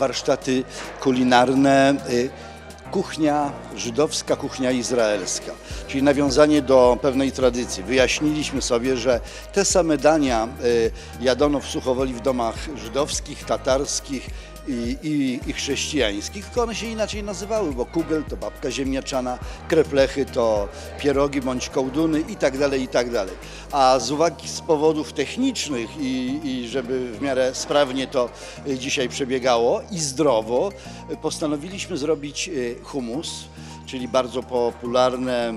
warsztaty kulinarne. y, Kuchnia żydowska, kuchnia izraelska, czyli nawiązanie do pewnej tradycji. Wyjaśniliśmy sobie, że te same dania y, jadano w Suchowoli w domach żydowskich, tatarskich i, i, i chrześcijańskich, tylko one się inaczej nazywały, bo kugel to babka ziemniaczana, kreplechy to pierogi bądź kołduny i tak dalej, i tak dalej. A z uwagi z powodów technicznych i, i żeby w miarę sprawnie to y, dzisiaj przebiegało i zdrowo, postanowiliśmy zrobić y, humus, czyli bardzo popularne,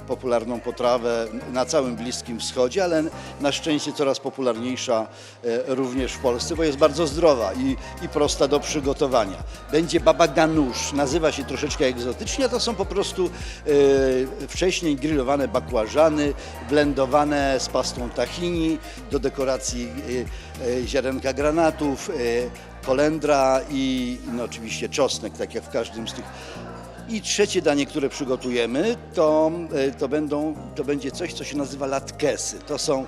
y, popularną potrawę na całym Bliskim Wschodzie, ale na szczęście coraz popularniejsza y, również w Polsce, bo jest bardzo zdrowa i, i prosta do przygotowania. Będzie baba ganusz, nazywa się troszeczkę egzotycznie, to są po prostu y, wcześniej grillowane bakłażany, blendowane z pastą tahini, do dekoracji ziarenka granatów, kolendra i no, oczywiście czosnek, tak jak w każdym z tych i trzecie danie, które przygotujemy, to, e, to, będą, to będzie coś, co się nazywa latkesy. To są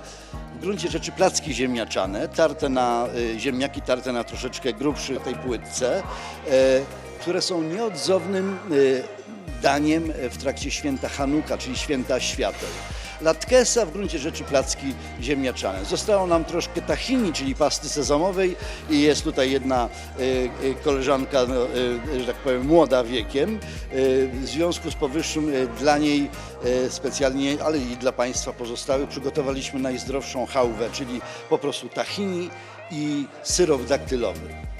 w gruncie rzeczy placki ziemniaczane, tarte na e, ziemniaki, tarte na troszeczkę grubszej tej płytce, e, które są nieodzownym daniem w trakcie święta Hanuka, czyli święta świateł. Latkesa w gruncie rzeczy placki ziemniaczane. Zostało nam troszkę tahini, czyli pasty sezamowej i jest tutaj jedna y, y, koleżanka, no, że tak powiem, młoda wiekiem. W związku z powyższym dla niej specjalnie, ale i dla Państwa pozostałych przygotowaliśmy najzdrowszą chałwę, czyli po prostu tahini i syrop daktylowy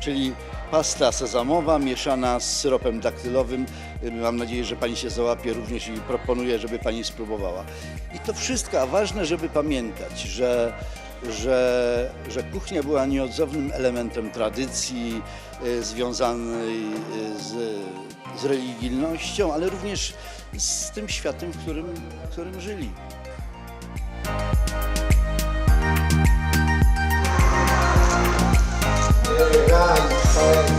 czyli pasta sezamowa mieszana z syropem daktylowym. Mam nadzieję, że Pani się załapie również i proponuję, żeby Pani spróbowała. I to wszystko, a ważne, żeby pamiętać, że, że, że kuchnia była nieodzownym elementem tradycji y, związanej y, z, z religijnością, ale również z tym światem, w którym, w którym żyli. Bye.